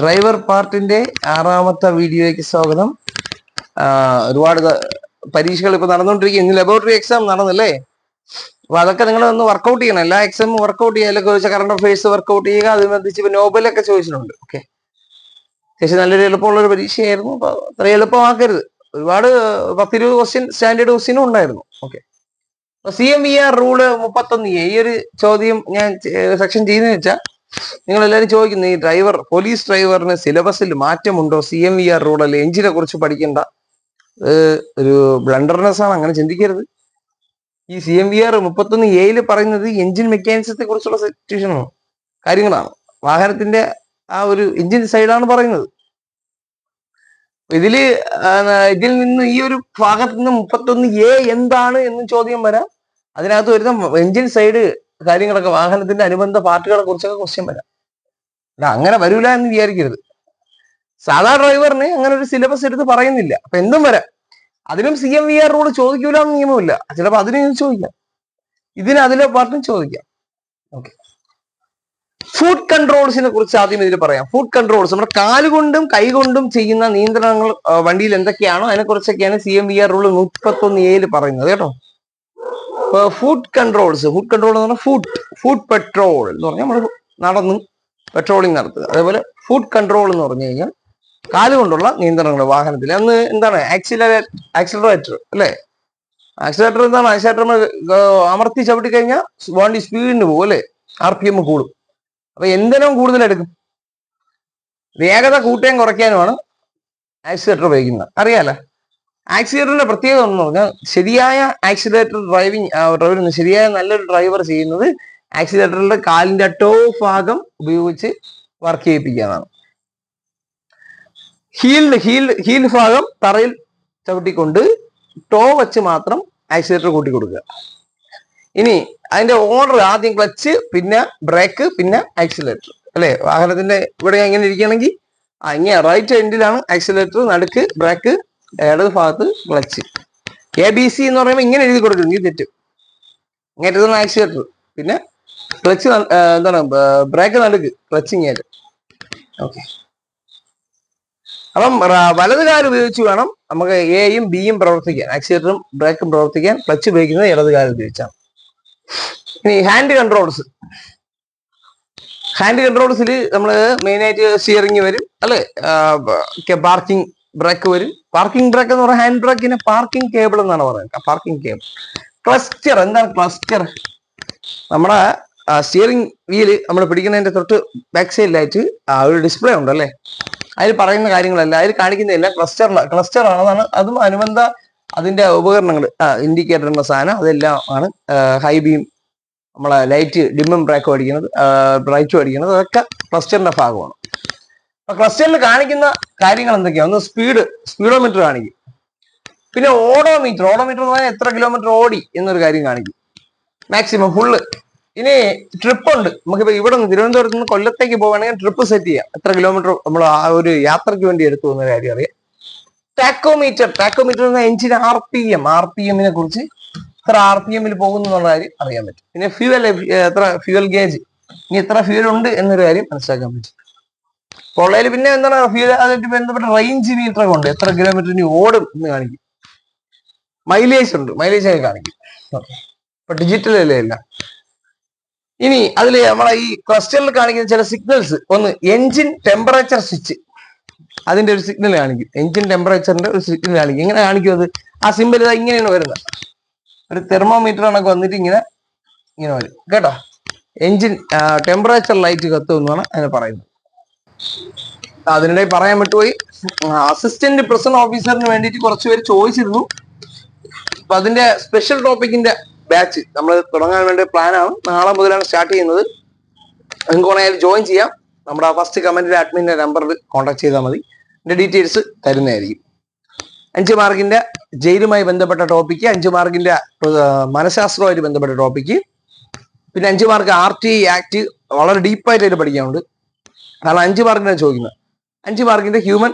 Driver പാർട്ടിന്റെ ആറാമത്തെ വീഡിയോയ്ക്ക് സ്വാഗതം. ഒരുപാട് പരീക്ഷകൾ ഇപ്പൊ നടന്നുകൊണ്ടിരിക്കുക ഇന്ന് ലബോറട്ടറി എക്സാം നടന്നല്ലേ? അപ്പൊ അതൊക്കെ നിങ്ങൾ ഒന്ന് വർക്കൗട്ട് ചെയ്യണം. എല്ലാ എക്സാമും വർക്കൗട്ട് ചെയ്യുക. അതിലൊക്കെ ചോദിച്ച കറണ്ട് അഫയേഴ്സ് വർക്കൗട്ട് ചെയ്യുക. അതിനനുസരിച്ച് ഇപ്പൊ നോബലൊക്കെ ചോദിച്ചിട്ടുണ്ട്. ഓക്കെ അത്യാവശ്യം നല്ലൊരു എളുപ്പമുള്ള ഒരു പരീക്ഷയായിരുന്നു. അപ്പൊ അത്ര എളുപ്പമാക്കരുത്. ഒരുപാട് പത്തിരുപത് ക്വസ്റ്റ്യൻ സ്റ്റാൻഡേർഡ് ക്വസ്റ്റ്യനും ഉണ്ടായിരുന്നു. Okay C M E R rule മുപ്പത്തൊന്ന് ഈ ഒരു ചോദ്യം ഞാൻ സെക്ഷൻ ചെയ്യുന്നതെന്ന് വെച്ചാൽ നിങ്ങൾ എല്ലാവരും ചോദിക്കുന്നു ഈ ഡ്രൈവർ പോലീസ് ഡ്രൈവറിന് സിലബസിൽ മാറ്റമുണ്ടോ? സി എം വി ആർ റൂളല്ല എഞ്ചിനെ കുറിച്ച് പഠിക്കേണ്ട. ഒരു ബ്ലണ്ടർനെസ് ആണ് അങ്ങനെ ചിന്തിക്കരുത്. ഈ സി എം വി ആർ മുപ്പത്തൊന്ന് എയിൽ പറയുന്നത് എഞ്ചിൻ മെക്കാനിസത്തെ കുറിച്ചുള്ള സിറ്റുവേഷനാണ് കാര്യങ്ങളാണ്. വാഹനത്തിന്റെ ആ ഒരു എഞ്ചിൻ സൈഡാണ് പറയുന്നത്. ഇതിൽ ഇതിൽ നിന്ന് ഈ ഒരു ഭാഗത്ത് നിന്ന് മുപ്പത്തൊന്ന് എ എന്താണ് എന്ന് ചോദ്യം വരാം. അതിനകത്ത് വരുന്ന എഞ്ചിൻ സൈഡ് കാര്യങ്ങളൊക്കെ വാഹനത്തിന്റെ അനുബന്ധ പാർട്ടുകളെ കുറിച്ചൊക്കെ ക്വസ്റ്റ്യൻ വരാം. അല്ല അങ്ങനെ വരൂല എന്ന് വിചാരിക്കരുത്. സാധാ ഡ്രൈവറിന് അങ്ങനെ ഒരു സിലബസ് എടുത്ത് പറയുന്നില്ല. അപ്പൊ എന്തും വരാം. അതിനും C M V R rule ചോദിക്കൂല എന്ന് നിയമമില്ല. ചിലപ്പോ അതിനും ചോദിക്കാം. ഇതിന് അതിലെ പാർട്ടും ചോദിക്കാം. ഓക്കെ ഫുഡ് കൺട്രോൾസിനെ കുറിച്ച് ആദ്യം ഇതിൽ പറയാം. ഫുഡ് കൺട്രോൾസ് നമ്മുടെ കാലുകൊണ്ടും കൈകൊണ്ടും ചെയ്യുന്ന നിയന്ത്രണങ്ങൾ വണ്ടിയിൽ എന്തൊക്കെയാണോ അതിനെ കുറിച്ചൊക്കെയാണ് C M V R rule മുപ്പത്തൊന്ന് എയിൽ പറയുന്നത്. കേട്ടോ? ഫുഡ് കൺട്രോൾസ് ഫുഡ് കൺട്രോൾ എന്ന് പറഞ്ഞാൽ ഫുഡ് ഫുഡ് പെട്രോൾ എന്ന് പറഞ്ഞാൽ നമ്മൾ നടന്ന് പെട്രോളിംഗ് നടത്തുക. അതേപോലെ ഫുഡ് കൺട്രോൾ എന്ന് പറഞ്ഞു കഴിഞ്ഞാൽ കാലുകൊണ്ടുള്ള നിയന്ത്രണങ്ങൾ വാഹനത്തിൽ. അന്ന് എന്താണ്? ആക്സിലറേ ആക്സിലറേറ്റർ അല്ലേ? ആക്സിലേറ്റർ എന്താണ്? ആക്സിലേറ്റർ അമർത്തി ചവിട്ടി കഴിഞ്ഞാൽ വണ്ടി സ്പീഡിന് പോകും അല്ലേ? ആർ പി എം കൂടും. അപ്പൊ എന്തിനും കൂടുതലെടുക്കും. വേഗത കൂട്ടുകയും കുറയ്ക്കാനുമാണ് ആക്സിലേറ്റർ ഉപയോഗിക്കുന്നത്. അറിയാലോ? ആക്സിലേറ്ററിന്റെ പ്രത്യേകത എന്ന് പറഞ്ഞാൽ ശരിയായ ആക്സിലേറ്റർ ഡ്രൈവിംഗ് ഡ്രൈവർ ശരിയായ നല്ലൊരു ഡ്രൈവർ ചെയ്യുന്നത് ആക്സിലേറ്ററിന്റെ കാലിന്റെ ടോ ഭാഗം ഉപയോഗിച്ച് വർക്ക് ചെയ്യിപ്പിക്കാനാണ്. ഹീൽഡ് ഹീൽഡ് ഹീൽ ഭാഗം തറയിൽ ചവിട്ടിക്കൊണ്ട് ടോ വെച്ച് മാത്രം ആക്സിലേറ്റർ കൂട്ടി കൊടുക്കുക ഇനി അതിന്റെ ഓർഡർ ആദ്യം ക്ലച്ച് പിന്നെ ബ്രേക്ക് പിന്നെ ആക്സിലേറ്റർ. അല്ലെ? വാഹനത്തിന്റെ ഇവിടെ എങ്ങനെ ഇരിക്കുകയാണെങ്കിൽ അങ്ങനെ റൈറ്റ് എൻഡിലാണ് ആക്സിലേറ്റർ നടുക്ക് ബ്രേക്ക് ഇടത് ഭാഗത്ത് ക്ലച്ച്. എ ബി സി എന്ന് പറയുമ്പോൾ ഇങ്ങനെ എഴുതി കൊടുക്കും ഈ തെറ്റ്. എഴുതുന്ന ആക്സിലേറ്റർ പിന്നെ ക്ലച്ച് എന്താണ് ബ്രേക്ക് നടുക്ക്. ക്ലച്ച് ഇങ്ങനെ ഓക്കെ. അപ്പം വലത് കാൽ ഉപയോഗിച്ച് വേണം നമുക്ക് എയും ബിയും പ്രവർത്തിക്കാൻ. ആക്സിലേറ്ററും ബ്രേക്കും പ്രവർത്തിക്കാൻ ക്ലച്ച് ഉപയോഗിക്കുന്നത് ഇടത് കാൽ ഉപയോഗിച്ചാണ്. ഇനി ഹാൻഡ് കൺട്രോൾസ് ഹാൻഡ് കൺട്രോൾസിൽ നമ്മൾ മെയിനായിട്ട് സ്റ്റിയറിംഗ് വരും. അല്ലെ? പാർക്കിംഗ് ബ്രേക്ക് വരും. പാർക്കിംഗ് ബ്രേക്ക് എന്ന് പറയുന്നത് ഹാൻഡ് ബ്രേക്കിന് പാർക്കിംഗ് കേബിൾ എന്നാണ് പറയുന്നത്. പാർക്കിംഗ് കേബിൾ ക്ലസ്റ്റർ എന്താണ് ക്ലസ്റ്റർ നമ്മുടെ സ്റ്റിയറിംഗ് വീൽ നമ്മൾ പിടിക്കുന്നതിന്റെ തൊട്ട് ബാക്ക് സൈഡിലായിട്ട് ഒരു ഡിസ്പ്ലേ ഉണ്ട് അല്ലേ? അതിൽ പറയുന്ന കാര്യങ്ങളല്ല. അതിൽ കാണിക്കുന്നതല്ല ക്ലസ്റ്റർ ക്ലസ്റ്റർ ആണെന്നാണ്. അതും അനുബന്ധ അതിന്റെ ഉപകരണങ്ങൾ ഇൻഡിക്കേറ്റർ എന്ന സാധനം. അതെല്ലാം ആണ് ഹൈ ബീം നമ്മളെ ലൈറ്റ് ഡിമ്മും ബ്രേക്കും അടിക്കുന്നത് ബ്രൈറ്റും അടിക്കുന്നത്. അതൊക്കെ ക്ലസ്റ്ററിന്റെ ഭാഗമാണ്. ക്ലസ്റ്ററിൽ കാണിക്കുന്ന കാര്യങ്ങൾ എന്തൊക്കെയാണ് ഒന്ന് സ്പീഡ് സ്പീഡോമീറ്റർ കാണിക്കും. പിന്നെ ഓഡോമീറ്റർ ഓഡോമീറ്റർ എന്ന് പറഞ്ഞാൽ എത്ര കിലോമീറ്റർ ഓടി എന്നൊരു കാര്യം കാണിക്കും. മാക്സിമം ഫുള്ള് ഇനി ട്രിപ്പ് ഉണ്ട്. നമുക്കിപ്പോ ഇവിടെ നിന്ന് തിരുവനന്തപുരത്ത് നിന്ന് കൊല്ലത്തേക്ക് പോവുകയാണെങ്കിൽ ട്രിപ്പ് സെറ്റ് ചെയ്യാം. എത്ര കിലോമീറ്റർ നമ്മൾ ആ ഒരു യാത്രയ്ക്ക് വേണ്ടി എടുത്തു എന്ന കാര്യം അറിയാം. ടാക്കോമീറ്റർ ടാക്കോമീറ്റർ എന്ന engine R P M R P എമ്മിനെ കുറിച്ച് എത്ര ആർ പി എമ്മിൽ പോകുന്നു എന്നുള്ള കാര്യം അറിയാൻ പറ്റും. പിന്നെ ഫ്യൂവൽ എത്ര ഫ്യൂവൽ ഗേജ് ഇനി എത്ര ഫ്യൂവൽ ഉണ്ട് എന്നൊരു കാര്യം മനസ്സിലാക്കാൻ പറ്റും. പൊള്ളയിൽ പിന്നെ എന്താണ് ഫ്യൂവൽ അതുമായിട്ട് ബന്ധപ്പെട്ട റേഞ്ച് മീറ്റർ ഒക്കെ ഉണ്ട് എത്ര കിലോമീറ്ററിന് ഓടും എന്ന് കാണിക്കും. മൈലേജ് ഉണ്ട് മൈലേജ് ഒക്കെ കാണിക്കും. ഇപ്പൊ ഡിജിറ്റൽ അല്ലേ എല്ലാം? ഇനി അതിൽ നമ്മളെ ഈ ക്ലസ്റ്ററിൽ കാണിക്കുന്ന ചില സിഗ്നൽസ് ഒന്ന് എഞ്ചിൻ ടെമ്പറേച്ചർ സ്വിച്ച് അതിന്റെ ഒരു സിഗ്നൽ കാണിക്കും. എഞ്ചിൻ ടെമ്പറേച്ചറിന്റെ ഒരു സിഗ്നൽ കാണിക്കും. ഇങ്ങനെ കാണിക്കും അത്? ആ സിമ്പിൾ ഇതാ ഇങ്ങനെയാണ് വരുന്നത്. ഒരു തെർമോമീറ്റർ കണക്ക് വന്നിട്ട് ഇങ്ങനെ ഇങ്ങനെ വരും. കേട്ടോ? എഞ്ചിൻ ടെമ്പറേച്ചർ ലൈറ്റ് കത്തുമെന്നാണ് അതിനെ പറയുന്നത്. അതിനിടെ പറയാൻ വിട്ടുപോയി അസിസ്റ്റന്റ് പ്രസന്റ് ഓഫീസറിന് വേണ്ടിയിട്ട് കുറച്ച് ചോദിച്ചിരുന്നു അപ്പൊ അതിന്റെ സ്പെഷ്യൽ ടോപ്പിക്കിന്റെ ബാച്ച് നമ്മൾ തുടങ്ങാൻ വേണ്ടി പ്ലാനാണ് നാളെ മുതലാണ് സ്റ്റാർട്ട് ചെയ്യുന്നത്. നിങ്ങൾക്ക് വേണമെങ്കിൽ ജോയിൻ ചെയ്യാം. നമ്മുടെ ഫസ്റ്റ് കമന്റിന്റെ അഡ്മിന്റെ നമ്പറിൽ കോൺടാക്ട് ചെയ്താൽ മതി. എന്റെ ഡീറ്റെയിൽസ് തരുന്നതായിരിക്കും. അഞ്ച് മാർക്കിന്റെ ജയിലുമായി ബന്ധപ്പെട്ട ടോപ്പിക്ക് അഞ്ച് മാർക്കിന്റെ മനഃശാസ്ത്രവുമായിട്ട് ബന്ധപ്പെട്ട ടോപ്പിക്ക് പിന്നെ അഞ്ച് മാർക്ക് ആർ ടി ആക്ട് വളരെ ഡീപ്പായിട്ട് അതിൽ പഠിക്കാനുണ്ട്. കാരണം അഞ്ച് മാർക്കിനാണ് ചോദിക്കുന്നത്. അഞ്ച് മാർക്കിന്റെ ഹ്യൂമൻ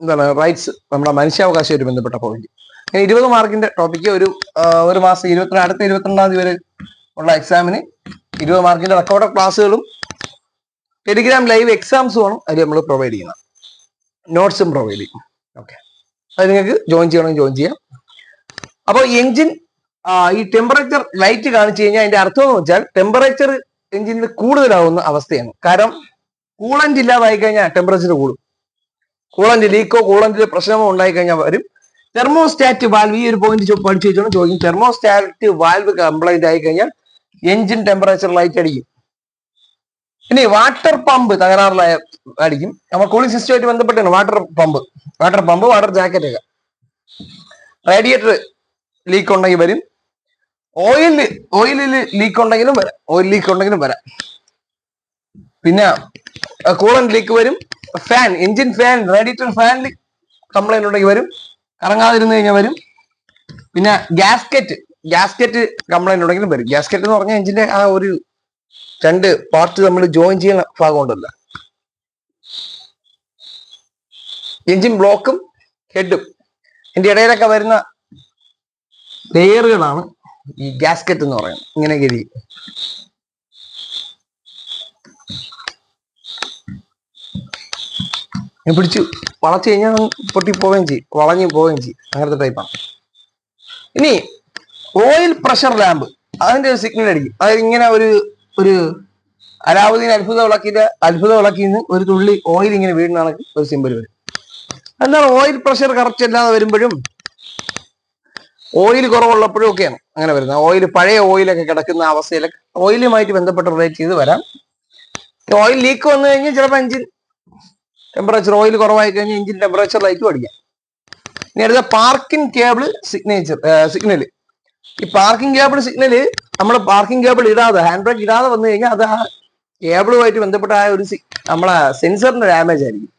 എന്താണ് റൈറ്റ്സ് നമ്മുടെ മനുഷ്യാവകാശമായിട്ട് ബന്ധപ്പെട്ട പോയിന്റ് അങ്ങനെ ഇരുപത് മാർക്കിന്റെ ടോപ്പിക്ക് ഒരു ഒരു മാസം ഇരുപത്തിരണ്ട് അടുത്ത ഇരുപത്തിരണ്ടാം തീയതി വരെ ഉള്ള എക്സാമിന് ഇരുപത് മാർക്കിന്റെ റെക്കോർഡ് ക്ലാസ്സുകളും ടെലിഗ്രാം ലൈവ് എക്സാംസും ആണ് അതിൽ നമ്മൾ പ്രൊവൈഡ് ചെയ്യുന്നത്. നോട്ട്സും പ്രൊവൈഡ് ചെയ്യും. ഓക്കെ അത് നിങ്ങൾക്ക് ജോയിൻ ചെയ്യണമെങ്കിൽ ജോയിൻ ചെയ്യാം. അപ്പോൾ എഞ്ചിൻ ഈ ടെമ്പറേച്ചർ ലൈറ്റ് കാണിച്ചു കഴിഞ്ഞാൽ അതിന്റെ അർത്ഥം എന്ന് വെച്ചാൽ ടെമ്പറേച്ചർ എഞ്ചിനിൽ കൂടുതലാവുന്ന അവസ്ഥയാണ്. കാരണം കൂളന്റ് ഇല്ലാതായി കഴിഞ്ഞാൽ ടെമ്പറേച്ചർ കൂടും കൂളന്റ് ലീക്കോ കൂളന്റിൽ പ്രശ്നമോ ഉണ്ടായി കഴിഞ്ഞാൽ വരും. തെർമോസ്റ്റാറ്റ് വാൽവ് ഈ ഒരു പോയിന്റ് പഠിച്ചു വെച്ചോണ്ട് ചോദിക്കും തെർമോസ്റ്റാറ്റ് വാൽവ് കംപ്ലൈന്റ് ആയി കഴിഞ്ഞാൽ എഞ്ചിൻ ടെമ്പറേച്ചർ ലൈറ്റ് അടിക്കും. ഇനി വാട്ടർ പമ്പ് തകരാറിലായ അടിക്കും. നമ്മൾ കൂളിംഗ് സിസ്റ്റമായിട്ട് ബന്ധപ്പെട്ടാണ് water pump water pump water jacket ഒക്കെ. റേഡിയേറ്റർ ലീക്ക് ഉണ്ടെങ്കിൽ വരും. ഓയിൽ ഓയിലിൽ ലീക്ക് ഉണ്ടെങ്കിലും വരാം. ഓയിൽ ലീക്ക് ഉണ്ടെങ്കിലും വരാം. പിന്നെ കൂളൻ ലീക്ക് വരും. ഫാൻ എഞ്ചിൻ ഫാൻ റേഡിയേറ്റർ ഫാനിൽ കംപ്ലൈന്റ് ഉണ്ടെങ്കിൽ വരും. കറങ്ങാതിരുന്നു കഴിഞ്ഞാൽ വരും. പിന്നെ ഗ്യാസ്കറ്റ് ഗ്യാസ്കറ്റ് കംപ്ലൈന്റ് ഉണ്ടെങ്കിലും വരും. ഗ്യാസ്കറ്റ് എന്ന് പറഞ്ഞാൽ എഞ്ചിന്റെ ആ ഒരു രണ്ട് പാർട്ട് നമ്മൾ ജോയിൻ ചെയ്യുന്ന ഭാഗം ഉണ്ടല്ലോ. എഞ്ചിൻ ബ്ലോക്കും ഹെഡും ഇതിന്റെ ഇടയിലൊക്കെ വരുന്ന ലെയറുകളാണ് ഈ ഗ്യാസ്കറ്റ് എന്ന് പറയുന്നത്. ഇങ്ങനെ ഗതി. ഞാൻ പിടിച്ചു വളച്ചു കഴിഞ്ഞാൽ പൊട്ടി പോവുകയും ചെയ്യും. വളഞ്ഞു പോവുകയും ചെയ്യും. അങ്ങനത്തെ ടൈപ്പാണ് ഇനി ഓയിൽ പ്രഷർ ലാമ്പ് അതിന്റെ ഒരു സിഗ്നൽ അടിക്കും. അത് ഇങ്ങനെ ഒരു ഒരു അലാവുദ്ദീൻ അത്ഭുത വിളക്കിന്റെ അത്ഭുത വിളക്കിൽ നിന്ന് ഒരു തുള്ളി ഓയിൽ ഇങ്ങനെ വീഴുന്നതാണ് ഒരു സിമ്പിൾ വരും. എന്താണ് ഓയിൽ പ്രഷർ കറക്റ്റ് അല്ലാതെ വരുമ്പോഴും ഓയിൽ കുറവുള്ളപ്പോഴും ഒക്കെയാണ് അങ്ങനെ വരുന്നത്. ഓയിൽ പഴയ ഓയിലൊക്കെ കിടക്കുന്ന അവസ്ഥയിലൊക്കെ ഓയിലുമായിട്ട് ബന്ധപ്പെട്ട് റിലേറ്റ് ചെയ്ത് വരാം. ഓയിൽ ലീക്ക് വന്നു കഴിഞ്ഞാൽ ചിലപ്പോൾ എഞ്ചിൻ ടെമ്പറേച്ചർ ഓയിൽ കുറവായി കഴിഞ്ഞാൽ എഞ്ചിൻ ടെമ്പറേച്ചറിലേക്ക് അടിക്കാം ഇനി അടുത്ത പാർക്കിംഗ് കേബിൾ സിഗ്നേച്ചർ സിഗ്നൽ ഈ പാർക്കിംഗ് കേബിൾ സിഗ്നൽ നമ്മൾ പാർക്കിംഗ് കേബിൾ ഇടാതെ ഹാൻഡ് ബ്രേക്ക് ഇടാതെ വന്നു കഴിഞ്ഞാൽ അത് ആ കേബിളുമായിട്ട് ബന്ധപ്പെട്ട ആ ഒരു നമ്മളെ സെൻസറിന്റെ ഡാമേജ് ആയിരിക്കും.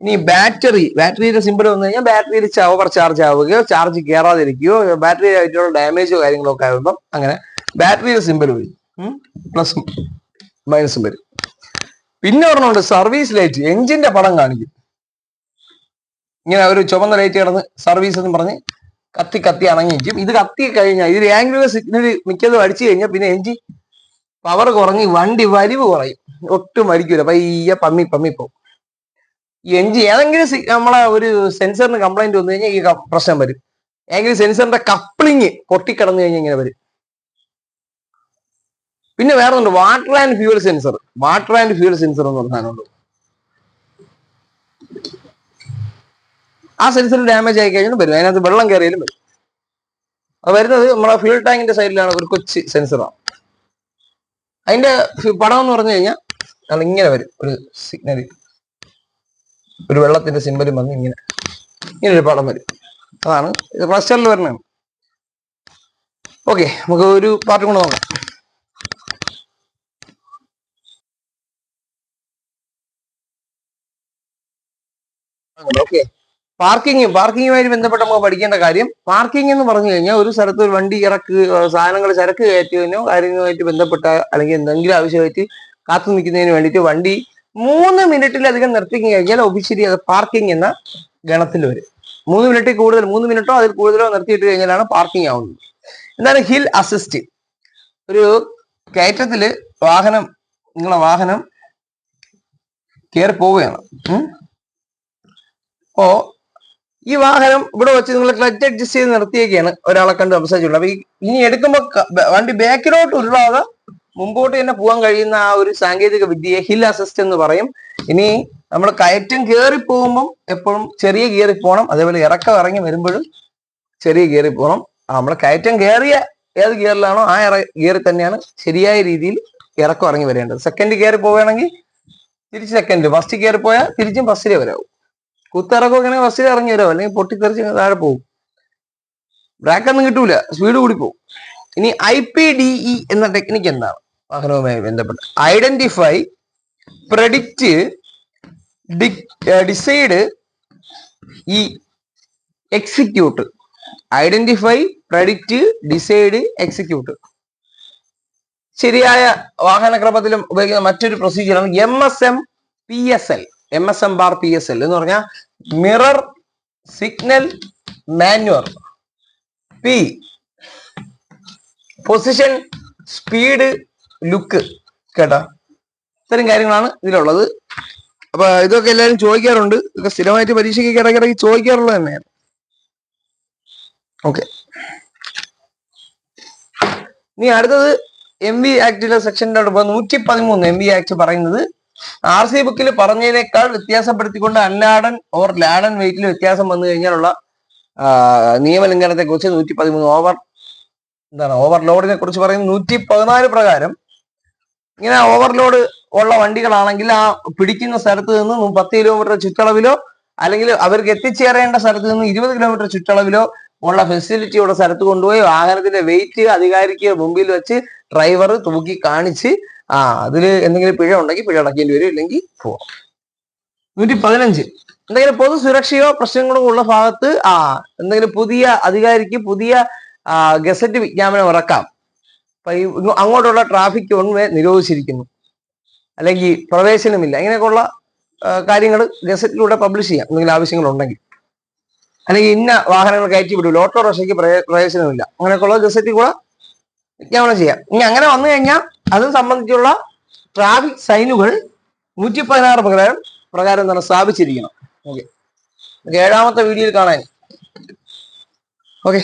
ഇനി ബാറ്ററി ബാറ്ററിയുടെ സിമ്പിൾ വന്നു കഴിഞ്ഞാൽ ബാറ്ററിയിൽ ഓവർ ചാർജ് ആവുകയോ ചാർജ് കയറാതിരിക്കുകയോ ബാറ്ററി ആയിട്ടുള്ള ഡാമേജോ കാര്യങ്ങളോ ഒക്കെ ആകുമ്പം അങ്ങനെ ബാറ്ററിയുടെ സിമ്പിൾ വരും. പ്ലസും മൈനസും വരും. പിന്നെ ഒരെണ്ണമുണ്ട് സർവീസ് ലൈറ്റ് എഞ്ചിന്റെ പടം കാണിക്കും. ഇങ്ങനെ ഒരു ചുവന്ന ലൈറ്റ് കിടന്ന് സർവീസ് എന്ന് പറഞ്ഞ് കത്തി കത്തി അണങ്ങിക്കും ഇത് കത്തി കഴിഞ്ഞാൽ ഇത് ആംഗുലർ സിഗ്നൽ മിക്കതും അടിച്ചു കഴിഞ്ഞാൽ പിന്നെ എഞ്ചിൻ പവർ കുറഞ്ഞ് വണ്ടി വലിവ് കുറയും. ഒട്ടും വലിക്കൂല പയ്യ പമ്മി പമ്മി പോകും എഞ്ചി എഞ്ചിൻ ഏതെങ്കിലും നമ്മളെ ഒരു സെൻസറിന് കംപ്ലൈന്റ് വന്നു കഴിഞ്ഞാൽ ഈ പ്രശ്നം വരും. ഏതെങ്കിലും സെൻസറിന്റെ കപ്ലിങ് പൊട്ടിക്കിടന്നു കഴിഞ്ഞാൽ ഇങ്ങനെ വരും. പിന്നെ വേറെ ഉണ്ട് water and fuel sensor water and fuel sensor എന്ന് പറഞ്ഞ ആ സെൻസർ ഡാമേജ് ആയി കഴിഞ്ഞാൽ വരും. അതിനകത്ത് വെള്ളം കയറിയാലും വരും. അത് വരുന്നത് നമ്മളെ ഫ്യൂൽ ടാങ്കിന്റെ സൈഡിലാണ് ഒരു കൊച്ചു സെൻസറാണ് അതിന്റെ പടം എന്ന് പറഞ്ഞു കഴിഞ്ഞാൽ അത് ഇങ്ങനെ വരും. ഒരു സിഗ്നൽ ഒരു വെള്ളത്തിന്റെ സിമ്പലും വന്ന് ഇങ്ങനെ ഇങ്ങനെ ഒരു പടം വരും. അതാണ് ഇത് ക്ലസ്റ്ററിൽ വരുന്നതാണ് ഓക്കെ നമുക്ക് ഒരു പാർട്ട് കൂടെ നോക്കാം. ഓക്കെ പാർക്കിംഗ് പാർക്കിങ്ങുമായി ബന്ധപ്പെട്ട് നമുക്ക് പഠിക്കേണ്ട കാര്യം പാർക്കിംഗ് എന്ന് പറഞ്ഞു കഴിഞ്ഞാൽ ഒരു സ്ഥലത്ത് ഒരു വണ്ടി ഇറക്ക് സാധനങ്ങൾ ചരക്ക് കയറ്റുന്നതിനോ കാര്യങ്ങളുമായിട്ട് ബന്ധപ്പെട്ട അല്ലെങ്കിൽ എന്തെങ്കിലും ആവശ്യമായിട്ട് കാത്തു നിൽക്കുന്നതിന് വേണ്ടിയിട്ട് വണ്ടി മൂന്ന് മിനിറ്റിലധികം നിർത്തി കഴിഞ്ഞാൽ ഒഫീഷ്യലി അത് പാർക്കിംഗ് എന്ന ഗണത്തിൽ വരും. മൂന്ന് മിനിറ്റ് കൂടുതൽ മൂന്ന് മിനിറ്റോ അതിൽ കൂടുതലോ നിർത്തിയിട്ട് കഴിഞ്ഞാലാണ് പാർക്കിംഗ് ആവുന്നത്. എന്താണ് ഹിൽ അസിസ്റ്റ് ഒരു കയറ്റത്തിൽ വാഹനം നിങ്ങളെ വാഹനം കയറി പോവുകയാണ്. അപ്പോ ഈ വാഹനം ഇവിടെ വെച്ച് നിങ്ങൾ ക്ലച്ച് അഡ്ജസ്റ്റ് ചെയ്ത് നിർത്തിയൊക്കെയാണ് ഒരാളെ കണ്ട് സംസാരിച്ചുള്ളത് അപ്പൊ ഇനി എടുക്കുമ്പോൾ വണ്ടി ബാക്കിലോട്ട് ഉരുളാതെ മുമ്പോട്ട് തന്നെ പോകാൻ കഴിയുന്ന ആ ഒരു സാങ്കേതിക വിദ്യയെ ഹിൽ അസിസ്റ്റ് എന്ന് പറയും. ഇനി നമ്മൾ കയറ്റം കയറി പോകുമ്പം എപ്പോഴും ചെറിയ കയറി പോകണം അതേപോലെ ഇറക്കം ഇറങ്ങി വരുമ്പോഴും ചെറിയ കയറി പോകണം നമ്മൾ കയറ്റം കയറിയ ഏത് ഗിയറിലാണോ ആ ഇറ ഗിയറിൽ തന്നെയാണ് ശരിയായ രീതിയിൽ ഇറക്കം ഇറങ്ങി വരേണ്ടത്. സെക്കൻഡ് കയറി പോവുകയാണെങ്കിൽ തിരിച്ച് സെക്കൻഡ് ഫസ്റ്റ് കയറി പോയാൽ തിരിച്ചും ഫസ്റ്റിലേ വരാവും. കുത്തിറക്കം ഇങ്ങനെ ബസ്സിൽ ഇറങ്ങി വരാം. അല്ലെങ്കിൽ പൊട്ടിത്തെറിച്ച് താഴെ പോകും. ബ്രേക്ക് ഒന്നും കിട്ടൂല. സ്പീഡ് കൂടി പോകും. ഇനി ഐ പി ഡി ഇ എന്ന ടെക്നിക്ക് എന്താണ്? വാഹനവുമായി ബന്ധപ്പെട്ട്. ഐഡന്റിഫൈ പ്രഡിക്റ്റ് ഡിസൈഡ് ഈ execute identify predict decide execute ശരിയായ വാഹനക്രമത്തിലും ഉപയോഗിക്കുന്ന മറ്റൊരു പ്രൊസീജിയറാണ് M S M P S L M S M bar P S L എന്ന് പറഞ്ഞ mirror signal manoeuvre P position speed look കേട്ടോ? ഇത്തരം കാര്യങ്ങളാണ് ഇതിലുള്ളത്. അപ്പൊ ഇതൊക്കെ എല്ലാവരും ചോദിക്കാറുണ്ട്. ഇതൊക്കെ സ്ഥിരമായിട്ട് പരീക്ഷയ്ക്ക് ഇടയ്ക്കിടയ്ക്ക് ചോദിക്കാറുള്ളത് തന്നെയാണ്. ഓക്കെ ഇനി അടുത്തത് എം വി ആക്ടിലെ സെക്ഷന്റെ നൂറ്റി പതിമൂന്ന് എം വി ആക്ട് പറയുന്നത് ആർ സി ബുക്കിൽ പറഞ്ഞതിനേക്കാൾ വ്യത്യാസപ്പെടുത്തിക്കൊണ്ട് അൺലാഡൻ ഓർ ലാഡൻ വെയിറ്റിൽ വ്യത്യാസം വന്നു കഴിഞ്ഞാലുള്ള നിയമലംഘനത്തെ കുറിച്ച് നൂറ്റി പതിമൂന്ന് ഓവർ എന്താണ് ഓവർലോഡിനെ കുറിച്ച് പറയുന്നത് നൂറ്റി പതിനാല് പ്രകാരം ഇങ്ങനെ ഓവർലോഡ് ഉള്ള വണ്ടികളാണെങ്കിൽ ആ പിടിക്കുന്ന സ്ഥലത്ത് നിന്ന് പത്ത് കിലോമീറ്റർ ചുറ്റളവിലോ അല്ലെങ്കിൽ അവർക്ക് എത്തിച്ചേരേണ്ട സ്ഥലത്ത് നിന്ന് ഇരുപത് കിലോമീറ്റർ ചുറ്റളവിലോ ഉള്ള ഫെസിലിറ്റി ഉള്ള സ്ഥലത്ത് കൊണ്ടുപോയി വാഹനത്തിന്റെ വെയിറ്റ് അധികാരിക്ക് മുമ്പിൽ വെച്ച് ഡ്രൈവർ തൂക്കി കാണിച്ച് ആ അതിൽ എന്തെങ്കിലും പിഴ ഉണ്ടെങ്കിൽ പിഴ അടക്കേണ്ടി വരും. ഇല്ലെങ്കിൽ പോവാം. നൂറ്റി പതിനഞ്ച് എന്തെങ്കിലും പൊതു സുരക്ഷയോ പ്രശ്നങ്ങളോ ഉള്ള ഭാഗത്ത് ആ എന്തെങ്കിലും പുതിയ അധികാരിക്ക് പുതിയ ഗസറ്റ് വിജ്ഞാപനം ഇറക്കാം. അങ്ങോട്ടുള്ള ട്രാഫിക് ഒന്നുമേ നിരോധിച്ചിരിക്കുന്നു. അല്ലെങ്കിൽ പ്രവേശനമില്ല. ഇങ്ങനെയൊക്കെയുള്ള കാര്യങ്ങൾ ഗസറ്റിലൂടെ പബ്ലിഷ് ചെയ്യാം. എന്തെങ്കിലും ആവശ്യങ്ങൾ ഉണ്ടെങ്കിൽ അല്ലെങ്കിൽ ഇന്ന വാഹനങ്ങൾ കയറ്റി വിടില്ല ഓട്ടോറിക്ഷയ്ക്ക് റോഷയ്ക്ക് പ്രവേശനമില്ല അങ്ങനെയൊക്കെയുള്ള ദിവസത്തിൽ കൂടെ വിജ്ഞാപനം ചെയ്യാം. ഇനി അങ്ങനെ വന്നു കഴിഞ്ഞാൽ അത് സംബന്ധിച്ചുള്ള ട്രാഫിക് സൈനുകൾ നൂറ്റി പതിനാറ് പ്രകാരം പ്രകാരം തന്നെ സ്ഥാപിച്ചിരിക്കണം. ഓക്കെ ഏഴാമത്തെ വീഡിയോയിൽ കാണാൻ. ഓക്കെ